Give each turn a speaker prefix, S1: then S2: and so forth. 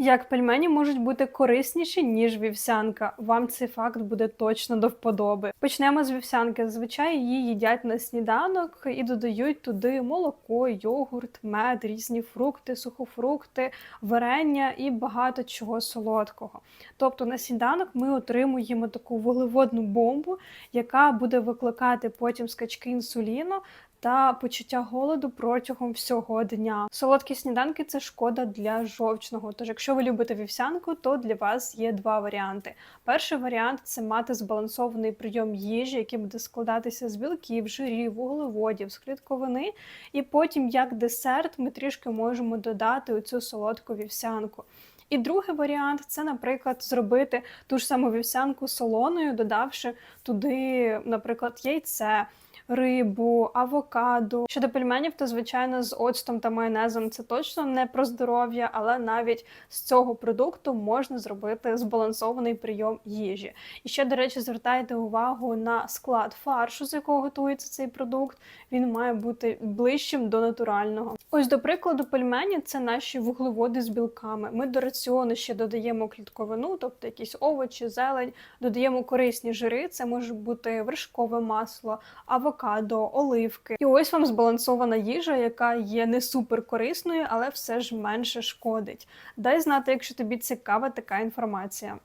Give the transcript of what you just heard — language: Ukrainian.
S1: Як пельмені можуть бути корисніші, ніж вівсянка. Вам цей факт буде точно до вподоби. Почнемо з вівсянки. Зазвичай її їдять на сніданок і додають туди молоко, йогурт, мед, різні фрукти, сухофрукти, варення і багато чого солодкого. Тобто на сніданок ми отримуємо таку вуглеводну бомбу, яка буде викликати потім скачки інсуліну та почуття голоду протягом всього дня. Солодкі сніданки це шкода для жовчного. Тож, якщо ви любите вівсянку, то для вас є два варіанти. Перший варіант це мати збалансований прийом їжі, який буде складатися з білків, жирів, вуглеводів, з клітковини. І потім, як десерт, ми трішки можемо додати оцю солодку вівсянку. І другий варіант це, наприклад, зробити ту ж саму вівсянку солоною, додавши туди, наприклад, яйце, рибу, авокадо. Щодо пельменів, то звичайно з оцтом та майонезом це точно не про здоров'я, але навіть з цього продукту можна зробити збалансований прийом їжі. І ще, до речі, звертайте увагу на склад фаршу, з якого готується цей продукт. Він має бути ближчим до натурального. Ось, до прикладу, пельмені це наші вуглеводи з білками. Ми до раціону ще додаємо клітковину, тобто якісь овочі, зелень, додаємо корисні жири. Це може бути вершкове масло, авокадо, оливки. І ось вам збалансована їжа, яка є не супер корисною, але все ж менше шкодить. Дай знати, якщо тобі цікава така інформація.